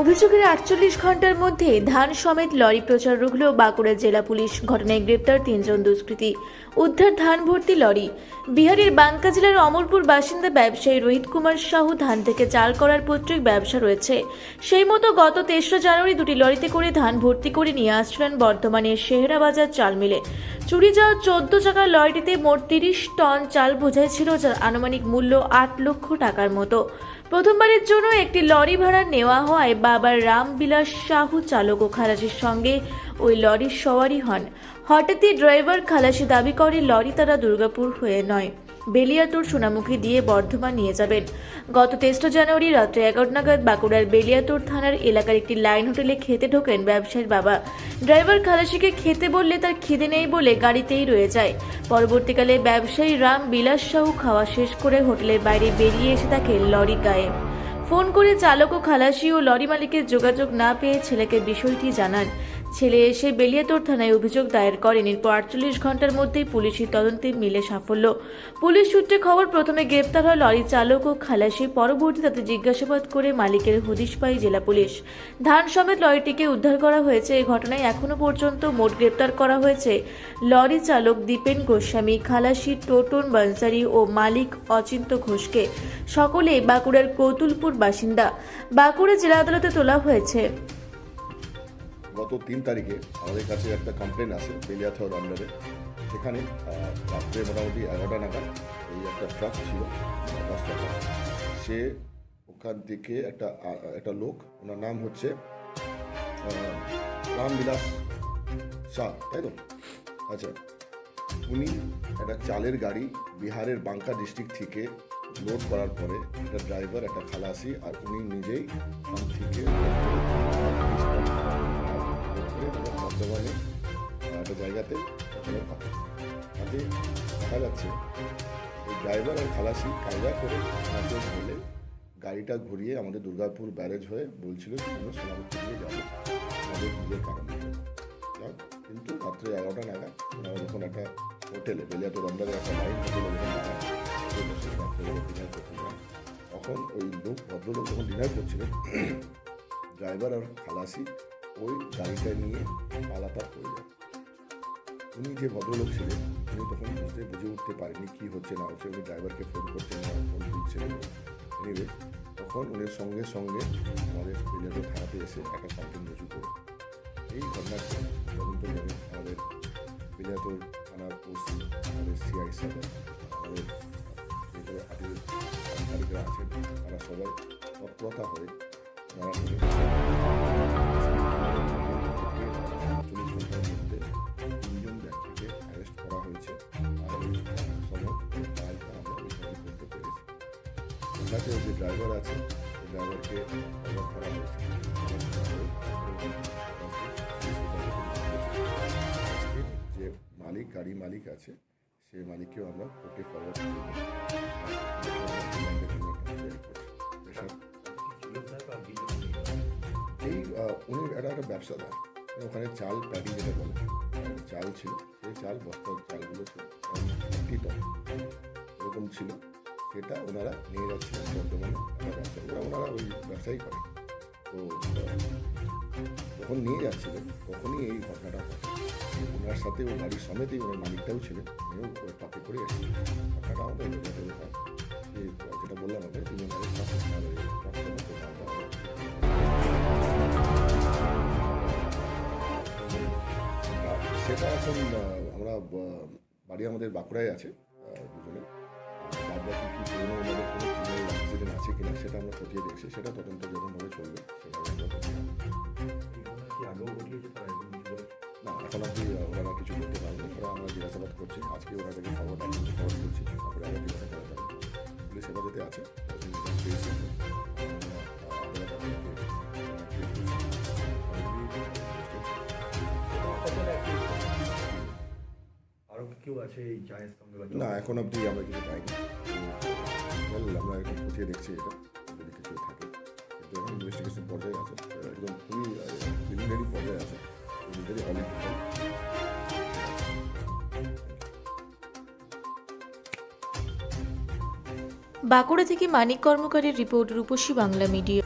অভিযোগের আটচল্লিশ ঘণ্টার মধ্যে ধান সমেত লরি প্রচার রুখল বাঁকুড়া জেলা পুলিশ। ঘটনায় গ্রেপ্তার তিনজন দুষ্কৃতী। উদ্ধার ধান ভর্তি লরি। বিহারের বাঙ্কা জেলার অমরপুর বাসিন্দা ব্যবসায়ী রোহিত কুমার সাহু ধান থেকে চাল করার পৈতৃক ব্যবসা রয়েছে। সেই মতো গত তেসরা জানুয়ারি দুটি লরিতে করে ধান ভর্তি করে নিয়ে আসছিলেন বর্ধমানের শেহরা বাজার চাল মিলে। চুরি যাওয়া চোদ্দ চাকার লরিটিতে মোট তিরিশ টন চাল বোঝাই ছিল যার আনুমানিক মূল্য আট লক্ষ টাকার মতো। প্রথমবারের জন্য একটি লরি ভাড়া নেওয়া হয় বাবা রামবিলাস সাহু চালক ও খালাসির সঙ্গে। ওই লরির সওয়ারি হন। হঠাৎই ড্রাইভার খালাসি দাবি করে লরি তারা দুর্গাপুর হয়ে নয়। বেলিয়াতুর সোনামুখী দিয়ে বর্ধমান নিয়ে যাবেন। গত তেসরা জানুয়ারি রাত্রে এগারো নাগাদ বাঁকুড়ার বেলিয়াতুর থানার এলাকার একটি লাইন হোটেলে খেতে ঢোকেন ব্যবসায়ীর বাবা। ড্রাইভার খালাসিকে খেতে বললে তার খিদে নেই বলে গাড়িতেই রয়ে যায়। পরবর্তীকালে ব্যবসায়ী রাম বিলাস সাহু খাওয়া শেষ করে হোটেলের বাইরে বেরিয়ে এসে তাকে লরি গায়ে। ফোন করে চালক ও খালাসি ও লরি মালিকের যোগাযোগ না পেয়ে ছেলেকে বিষয়টি জানান। ছেলে এসে বেলিয়াতোর থানায় অভিযোগ দায়ের করেন। এরপর আটচল্লিশ ঘণ্টার মধ্যেই পুলিশি তদন্তে মিলে সাফল্য। পুলিশ সূত্রে খবর, প্রথমে গ্রেপ্তার হয় লরি চালক ও খালাসি, পরবর্তী তাতে জিজ্ঞাসাবাদ করে মালিকের হদিশ পায় জেলা পুলিশ। ধান সমেত লরিটিকে উদ্ধার করা হয়েছে। এই ঘটনায় এখনও পর্যন্ত মোট গ্রেপ্তার করা হয়েছে লরি চালক দীপেন গোস্বামী, খালাসি টোটন বানসারি ও মালিক অচিন্ত ঘোষকে। সকলে বাঁকুড়ার কৌতুলপুর বাসিন্দা। বাঁকুড়া জেলা আদালতে তোলা হয়েছে। গত তিন তারিখে আমাদের কাছে একটা কমপ্লেন আসে বেলিয়াথর আন্ডারে সেখানে রাত্রে মোটামুটি এগারোটা নাগাদ ওই একটা ট্রাক ছিল দশ টাকা সে ওখান থেকে একটা একটা লোক, ওনার নাম হচ্ছে রামবিলাস শাহ, তাই তো? আচ্ছা উনি একটা চালের গাড়ি বিহারের বাঙ্কা ডিস্ট্রিক্ট থেকে লোড করার পরে একটা ড্রাইভার একটা খালাসি, আর উনি নিজেই থেকে জায়গাতে পৌঁছানোর কথা তাতে দেখা যাচ্ছে ওই ড্রাইভার আর খালাসি কায়দা করে আমাদের বলে গাড়িটা ঘুরিয়ে আমাদের দুর্গাপুর ব্যারেজ হয়ে বলছিল যে আমরা সোনামুখী দিয়ে যাব আমাদের নিজের কারণে। কিন্তু রাত্রে এগারোটা নাগাদ ওনারা যখন একটা হোটেলে বেলিয়াতে রমদাদের একটা লাইন হোটেলে যখন ডিনার তখন ওই লোক, ভদ্রলোক যখন ডিনার করছিলেন ড্রাইভার আর খালাসি ওই গাড়িটা নিয়ে পালাতা করে যায়। উনি যে ভদ্রলোক ছিলেন, উনি তখন বুঝতে, বুঝে উঠতে পারেনি কী হচ্ছে না হচ্ছে, উনি ড্রাইভারকে ফোন করছেন না ফোন দিচ্ছেন এনিওয়ে তখন উনি সঙ্গে সঙ্গে আমাদের বেলিয়াতে থানাতে এসে একটা কমপ্লেন রুজু করে এই ঘটনাটি তদন্ত করে আমাদের বেলিয়াতুর থানার ওসি, আমাদের সিআই সাহেব আমাদের যেগুলো আধিকারিকরা আছেন, তারা সবাই তৎপরতা হয়ে ওনারা চল্লিশ ঘণ্টার মধ্যে ওনাকে যে ড্রাইভার আছে ড্রাইভারকে হয়ে আজকে যে মালিক গাড়ি মালিক আছে সেই মালিককেও আমরা কোর্টে ফরওয়ার্ড এই উনি একটা একটা ব্যবসাদার মানে ওখানে চাল প্যাডি যেটা বলে চাল ছিল সেই চাল বস্তার চালগুলো ছিল এরকম ছিল সেটা ওনারা নিয়ে যাচ্ছিলেন বর্তমানে একটা ব্যবসা ওরা ওনারা ওই ব্যবসায়ী করে। তো যখন নিয়ে যাচ্ছিলেন, তখনই এই ঘটনাটা ঘটে। ওনার সাথে ওই গাড়ির সমেতেই ওনার মালিকটাও ছিলেন। উনিও টপে করে এসেছিলেন ঘটনাটা আমাদের যেটা বললাম ওই মালটা আর সেটা এখন আমরা বাড়ি আমাদের বাঁকুড়ায় আছে। বাদ বাকি কি পুরনো ওনাদের কোনো ক্রিমিনাল অ্যাক্সিডেন্ট আছে কিনা সেটা আমরা খতিয়ে দেখছি সেটা তদন্ত যখনভাবে চলবে। না এখন আপনি ওনারা কিছু করতে পারবেন ওরা আমরা জিজ্ঞাসাবাদ করছি আজকে ওনাদেরকে খবর খবর করছি তারপরে আমরা জিজ্ঞাসাবাদ করা যাবে। পুলিশ হেফাজতে আছে? কেউ আছে এই চায়ের সঙ্গে না এখন অবধি আমরা কিছু পাইনি। আমরা এখন খতিয়ে দেখছি এটা। যদি কিছু থাকে। কিন্তু ইনভেস্টিগেশন পর্যায়ে আছে একদম খুবই প্রিলিমিনারি পর্যায়ে আছে। প্রিলিমিনারি অনেক বাঁকুড়া থেকে মানিক কর্মকারের রিপোর্ট রূপসী বাংলা মিডিয়া।